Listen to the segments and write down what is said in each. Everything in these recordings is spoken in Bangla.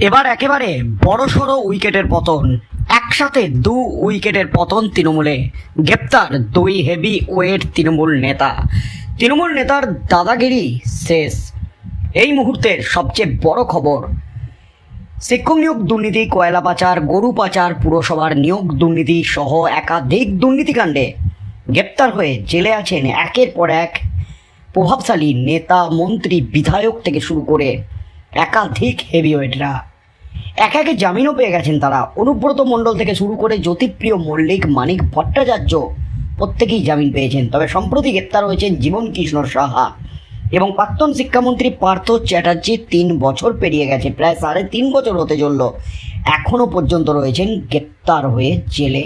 এবার একেবারে বড়সড় উইকেটের পতন। একসাথে দু উইকেটের পতন তৃণমূলে। গ্রেপ্তার দুই হেভি ওয়েট তৃণমূল নেতা। তৃণমূল নেতার দাদাগিরি শেষ। এই মুহূর্তের সবচেয়ে বড় খবর, শিক্ষক নিয়োগ দুর্নীতি, কয়লা পাচার, গরু পাচার, পুরসভার নিয়োগ দুর্নীতি সহ একাধিক দুর্নীতিকাণ্ডে গ্রেপ্তার হয়ে জেলে আছেন একের পর এক প্রভাবশালী নেতা, মন্ত্রী, বিধায়ক থেকে শুরু করে একাধিক হেভিওয়েটরা। এক একে জামিনও পেয়ে গেছেন তারা। অনুব্রত মণ্ডল থেকে শুরু করে জ্যোতিপ্রিয় মল্লিক, মানিক ভট্টাচার্য প্রত্যেকেই জামিন পেয়েছেন। তবে সম্প্রতি গ্রেপ্তার হয়েছেন জীবন কৃষ্ণ সাহা এবং প্রাক্তন শিক্ষামন্ত্রী পার্থ চ্যাটার্জি তিন বছর পেরিয়ে গেছে, প্রায় সাড়ে তিন বছর হতে চলল। এখনও পর্যন্ত রয়েছেন গ্রেপ্তার হয়ে জেলে।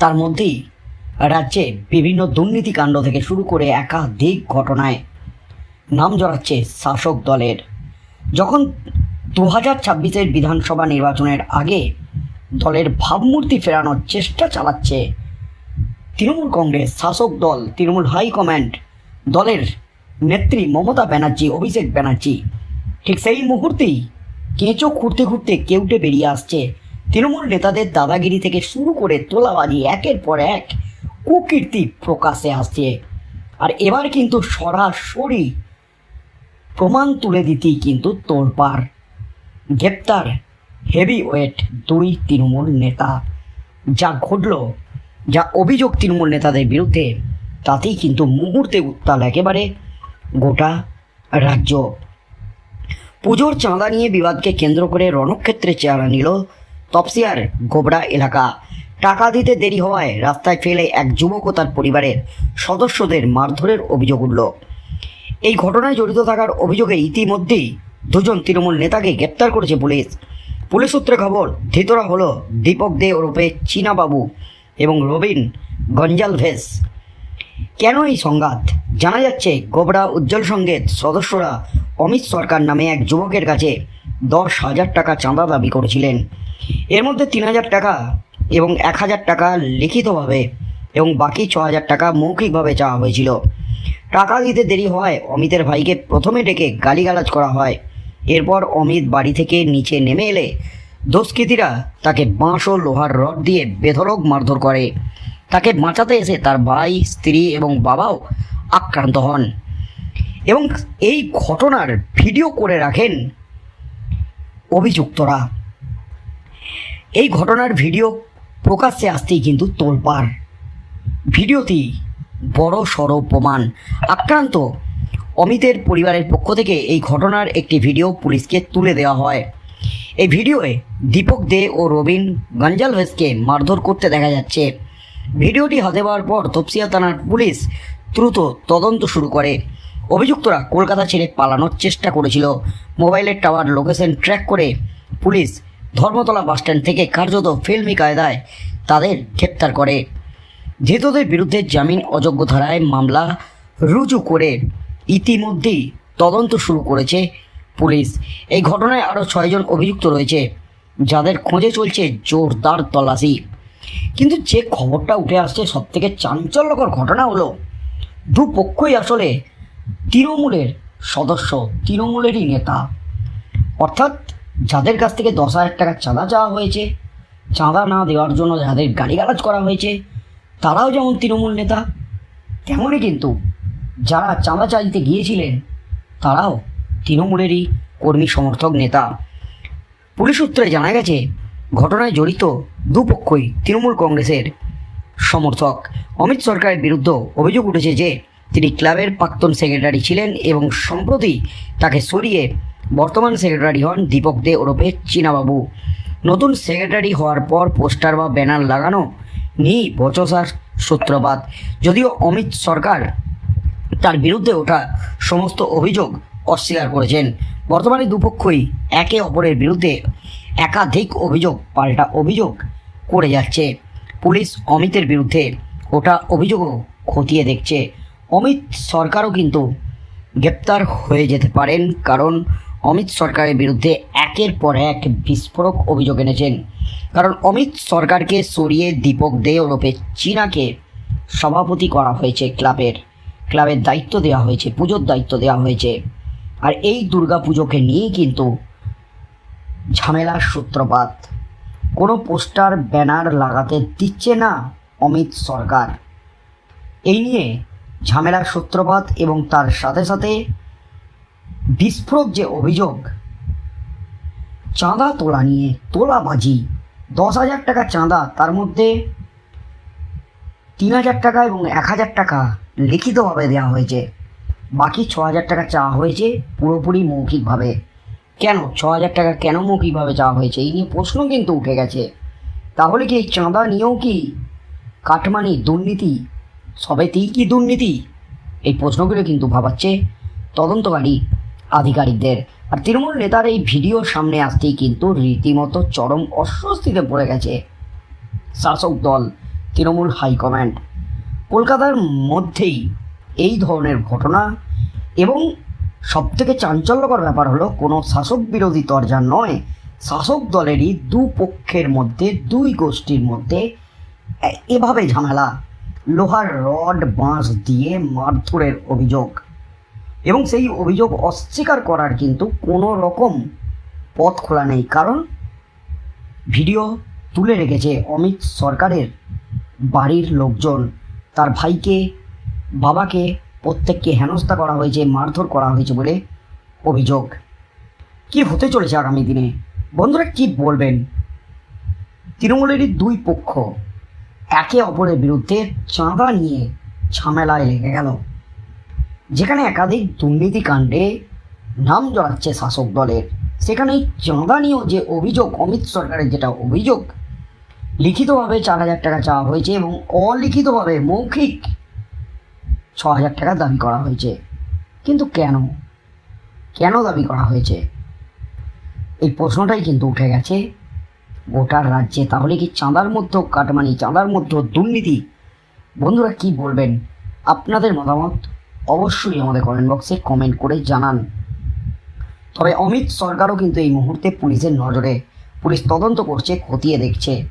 তার মধ্যেই রাজ্যে বিভিন্ন দুর্নীতিকাণ্ড থেকে শুরু করে একাধিক ঘটনায় নাম জড়াচ্ছে শাসক দলের। যখন দু হাজার ছাব্বিশের বিধানসভা নির্বাচনের আগে দলের ভাবমূর্তি ফেরানোর চেষ্টা চালাচ্ছে তৃণমূল কংগ্রেস শাসক দল, তৃণমূল হাইকমান্ড দলের নেত্রী মমতা ব্যানার্জি, অভিষেক ব্যানার্জি, ঠিক সেই মুহূর্তেই কেঁচো খুঁড়তে খুঁড়তে কেউটে বেরিয়ে আসছে। তৃণমূল নেতাদের দাদাগিরি থেকে শুরু করে তোলাবাজি একের পর এক কুকীর্তি প্রকাশে আসছে। আর এবার কিন্তু সরাসরি প্রমাণ তুলে দিতেই কিন্তু তোলপাড় গ্রেপ্তার হেভি ওয়েট দুই তৃণমূল নেতা। যা ঘটল, যা অভিযোগ তৃণমূল নেতাদের বিরুদ্ধে, তাতেই কিন্তু মুহূর্তে উত্তাল একেবারে গোটা রাজ্য। পুজোর চাঁদা নিয়ে বিবাদকে কেন্দ্র করে রণক্ষেত্রে চেহারা নিল তপসিয়ার গোবরা এলাকা। টাকা দিতে দেরি হওয়ায় রাস্তায় ফেলে এক যুবক ও তার পরিবারের সদস্যদের মারধরের অভিযোগ উঠল। এই ঘটনায় জড়িত থাকার অভিযোগে ইতিমধ্যেই দুজন তৃণমূল নেতাকে গ্রেপ্তার করেছে পুলিশ। পুলিশ সূত্রে খবর, ধৃতরা হল দীপক দে ওরফে চীনাবাবু এবং রবিন গঞ্জালভেস। কেন এই সংঘাত? জানা যাচ্ছে, গোবরা উজ্জ্বল সংঘের সদস্যরা অমিত সরকার নামে এক যুবকের কাছে দশ হাজার টাকা চাঁদা দাবি করেছিলেন। এর মধ্যে তিন হাজার টাকা এবং এক হাজার টাকা লিখিতভাবে এবং বাকি ছ হাজার টাকা মৌখিকভাবে চাওয়া হয়েছিল। টাকা দিতে দেরি হয়। অমিতের ভাইকে প্রথমে ডেকে গালিগালাজ করা হয়। এরপর অমিত বাড়ি থেকে নিচে নেমে এলে দুষ্কৃতীরা তাকে বাঁশ ও লোহার রড দিয়ে বেধরক মারধর করে। তাকে বাঁচাতে এসে তার ভাই, স্ত্রী এবং বাবাও আক্রান্ত হন। এবং এই ঘটনার ভিডিও করে রাখেন অভিযুক্তরা। এই ঘটনার ভিডিও প্রকাশ্যে আসতেই কিন্তু তোলপাড়। ভিডিওটি বড় সড় প্রমাণ। আক্রান্ত। অমিতের পরিবারের পক্ষ থেকে এই ঘটনার একটি ভিডিও পুলিশকে তুলে দেওয়া হয়। এই ভিডিওয়ে দীপক দে ও রবিন গঞ্জালভেসকে মারধর করতে দেখা যাচ্ছে। ভিডিওটি হাতে পাওয়ার পর তপসিয়া থানার পুলিশ দ্রুত তদন্ত শুরু করে। অভিযুক্তরা কলকাতা ছেড়ে পালানোর চেষ্টা করেছিল। মোবাইলের টাওয়ার লোকেশন ট্র্যাক করে পুলিশ ধর্মতলা বাসস্ট্যান্ড থেকে কার্যত ফিল্মি কায়দায় তাদের গ্রেপ্তার করে। ধৃতদের বিরুদ্ধে জামিন অযোগ্য ধারায় মামলা রুজু করে ইতিমধ্যেই তদন্ত শুরু করেছে পুলিশ। এই ঘটনায় আরও ছয়জন অভিযুক্ত রয়েছে, যাদের খোঁজে চলছে জোরদার তল্লাশি। কিন্তু যে খবরটা উঠে আসছে সব থেকে চাঞ্চল্যকর ঘটনা হলো, দুপক্ষই আসলে তৃণমূলের সদস্য, তৃণমূলেরই নেতা। অর্থাৎ যাদের কাছ থেকে দশ হাজার টাকা চাঁদা চাওয়া হয়েছে, চাঁদা না দেওয়ার জন্য যাদের গালিগালাজ করা হয়েছে তারাও যেমন তৃণমূল নেতা, তেমনই কিন্তু যারা চাঁদা চাইতে গিয়েছিলেন, তারাও তৃণমূলেরই কর্মী সমর্থক নেতা। পুলিশ সূত্রে জানা গেছে, ঘটনায় জড়িত দুপক্ষই তৃণমূল কংগ্রেসের সমর্থক। অমিত সরকারের বিরুদ্ধে অভিযোগ উঠেছে যে, তিনি ক্লাবের প্রাক্তন সেক্রেটারি ছিলেন এবং সম্প্রতি তাকে সরিয়ে বর্তমান সেক্রেটারি হন দীপক দে ওরফে চীনাবাবু। নতুন সেক্রেটারি হওয়ার পর পোস্টার বা ব্যানার লাগানো নিয়েই বচসার সূত্রপাত। যদিও অমিত সরকার তার বিরুদ্ধে ওঠা সমস্ত অভিযোগ অস্বীকার করেছেন। বর্তমানে দুপক্ষই একে অপরের বিরুদ্ধে একাধিক অভিযোগ, পাল্টা অভিযোগ করে যাচ্ছে। পুলিশ অমিতের বিরুদ্ধে ওটা অভিযোগও খতিয়ে দেখছে। অমিত সরকারও কিন্তু গ্রেপ্তার হয়ে যেতে পারেন, কারণ অমিত সরকারের বিরুদ্ধে একের পর এক বিস্ফোরক অভিযোগ এনেছেন। কারণ অমিত সরকারকে সরিয়ে দীপক দে ওরফে চীনাকে সভাপতি করা হয়েছে ক্লাবের। ক্লাবের দায়িত্ব দেওয়া হয়েছে, পুজোর দায়িত্ব দেওয়া হয়েছে। আর এই দুর্গা পুজোকে নিয়েই কিন্তু ঝামেলার সূত্রপাত। কোনো পোস্টার, ব্যানার লাগাতে দিচ্ছে না অমিত সরকার। এই নিয়ে ঝামেলার সূত্রপাত এবং তার সাথে সাথে বিস্ফোরক যে অভিযোগ, চাঁদা তোলা নিয়ে তোলাবাজি, দশ হাজার টাকা চাঁদা, তার মধ্যে তিন হাজার টাকা এবং এক হাজার টাকা লিখিতভাবে দেওয়া হয়েছে। বাকি ছ হাজার টাকা চাওয়া হয়েছে পুরোপুরি মৌখিকভাবে। কেন? ছ হাজার টাকা কেন মৌখিকভাবে চাওয়া হয়েছে? এই নিয়ে প্রশ্ন কিন্তু উঠে গেছে। তাহলে কি এই চাঁদা নিয়েও কি কাটমানি দুর্নীতি? সবেতেই কি দুর্নীতি? এই প্রশ্নগুলো কিন্তু ভাবাচ্ছে তদন্তকারী আধিকারিকদের। আর তৃণমূল নেতার এই ভিডিও সামনে আসতেই কিন্তু রীতিমতো চরম অস্বস্তিতে পড়ে গেছে শাসক দল, তৃণমূল হাইকমান্ড। কলকাতার মধ্যেই এই ধরনের ঘটনা এবং সবথেকে চাঞ্চল্যকর ব্যাপার হলো, কোনো শাসক বিরোধী তরজা নয়। শাসক দলেরই দু পক্ষের মধ্যে, দুই গোষ্ঠীর মধ্যে এভাবে ঝামেলা। লোহার রড, বাঁশ দিয়ে মারধরের অভিযোগ। এবং সেই অভিযোগ অস্বীকার করার কিন্তু কোনো রকম পথ খোলা নেই। কারণ ভিডিও তুলে রেখেছে অমিত সরকারের বাড়ির লোকজন। তার ভাইকে, বাবাকে, প্রত্যেককে হেনস্থা করা হয়েছে, মারধর করা হয়েছে বলে অভিযোগ। কি হতে চলেছে আগামী দিনে? বন্ধুরা, কি বলবেন? তৃণমূলেরই দুই পক্ষ একে অপরের বিরুদ্ধে চাঁদা নিয়ে ঝামেলায় লেগে গেল। যেখানে একাধিক দুর্নীতিকাণ্ডে নাম জড়াচ্ছে শাসক দলের সেখানে চাঁদা নিয়েও যে অভিযোগ, অমিত সরকারের যেটা অভিযোগ, লিখিতভাবে চার হাজার টাকা চাওয়া হয়েছে এবং অলিখিতভাবে মৌখিক ছ হাজার টাকা দাবি করা হয়েছে। কিন্তু কেন? কেন দাবি করা হয়েছে? এই প্রশ্নটাই কিন্তু উঠে গেছে। গোটার রাজ্যে তাহলে কি চাঁদার মধ্যেও কাটমানি, চাঁদার মধ্যেও দুর্নীতি? বন্ধুরা কি বলবেন? আপনাদের মতামত? অবশ্যই আমাদের কমেন্ট বক্সে কমেন্ট করে জানান। তবে অমিত সরকারও কিন্তু এই মুহূর্তে পুলিশের নজরে, পুলিশ তদন্ত করছে, খতিয়ে দেখছে।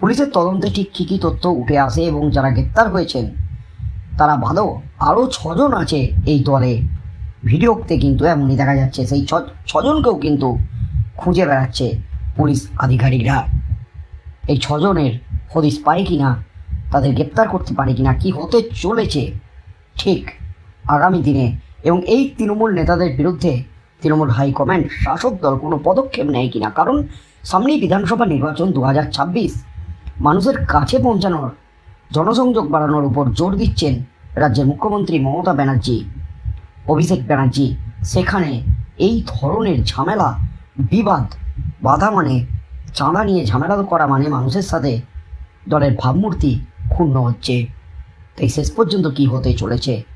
পুলিশের তদন্তে ঠিক কী কী তথ্য উঠে আসে এবং যারা গ্রেপ্তার হয়েছেন, তারা ভালো আরও ছজন আছে এই দলে। ভিডিওতে কিন্তু এমনই দেখা যাচ্ছে, সেই ছজনকেও কিন্তু খুঁজে বেড়াচ্ছে পুলিশ আধিকারিকরা। এই ছজনের হদিশ পায় কি না তাদের গ্রেপ্তার করতে পারে কি না কী হতে চলেছে, ঠিক আগামী দিনে এবং এই তৃণমূল নেতাদের বিরুদ্ধে তৃণমূল হাইকমান্ড শাসক দল কোনো পদক্ষেপ নেয় কিনা? কারণ সামনেই বিধানসভা নির্বাচন দু হাজার ছাব্বিশ। মানুষের কাছে পৌঁছানোর, জনসংযোগ বাড়ানোর উপর জোর দিচ্ছেন রাজ্যের মুখ্যমন্ত্রী মমতা ব্যানার্জি। অভিষেক ব্যানার্জি, সেখানে এই ধরনের ঝামেলা, বিবাদ, বাধা মানে চাঁদা নিয়ে ঝামেলা করা মানে মানুষের সাথে দলের ভাবমূর্তি ক্ষুণ্ণ হচ্ছে। তাই শেষ পর্যন্ত কি হতে চলেছে?